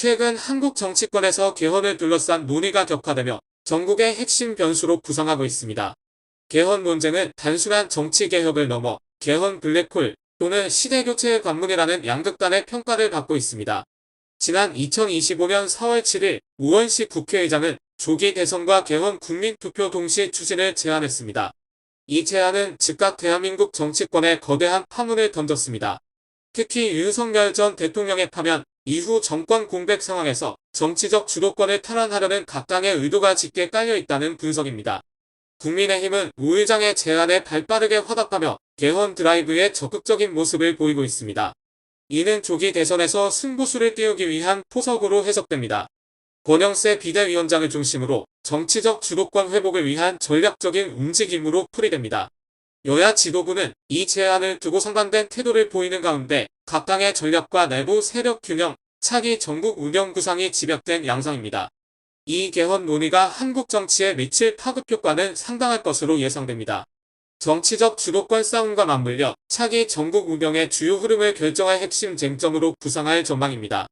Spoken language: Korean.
최근 한국 정치권에서 개헌을 둘러싼 논의가 격화되며 전국의 핵심 변수로 부상하고 있습니다. 개헌 논쟁은 단순한 정치 개혁을 넘어 개헌 블랙홀 또는 시대교체의 관문이라는 양극단의 평가를 받고 있습니다. 지난 2025년 4월 7일 우원식 국회의장은 조기 대선과 개헌 국민투표 동시 추진을 제안했습니다. 이 제안은 즉각 대한민국 정치권에 거대한 파문을 던졌습니다. 특히 윤석열 전 대통령의 파면 이후 정권 공백 상황에서 정치적 주도권을 탈환하려는 각 당의 의도가 짙게 깔려 있다는 분석입니다. 국민의힘은 우 의장의 제안에 발빠르게 화답하며 개헌 드라이브에 적극적인 모습을 보이고 있습니다. 이는 조기 대선에서 승부수를 띄우기 위한 포석으로 해석됩니다. 권영세 비대위원장을 중심으로 정치적 주도권 회복을 위한 전략적인 움직임으로 풀이됩니다. 여야 지도부는 이 제안을 두고 상반된 태도를 보이는 가운데 각 당의 전략과 내부 세력 균형, 차기 전국 운영 구상이 집약된 양상입니다. 이 개헌 논의가 한국 정치에 미칠 파급 효과는 상당할 것으로 예상됩니다. 정치적 주도권 싸움과 맞물려 차기 전국 운영의 주요 흐름을 결정할 핵심 쟁점으로 부상할 전망입니다.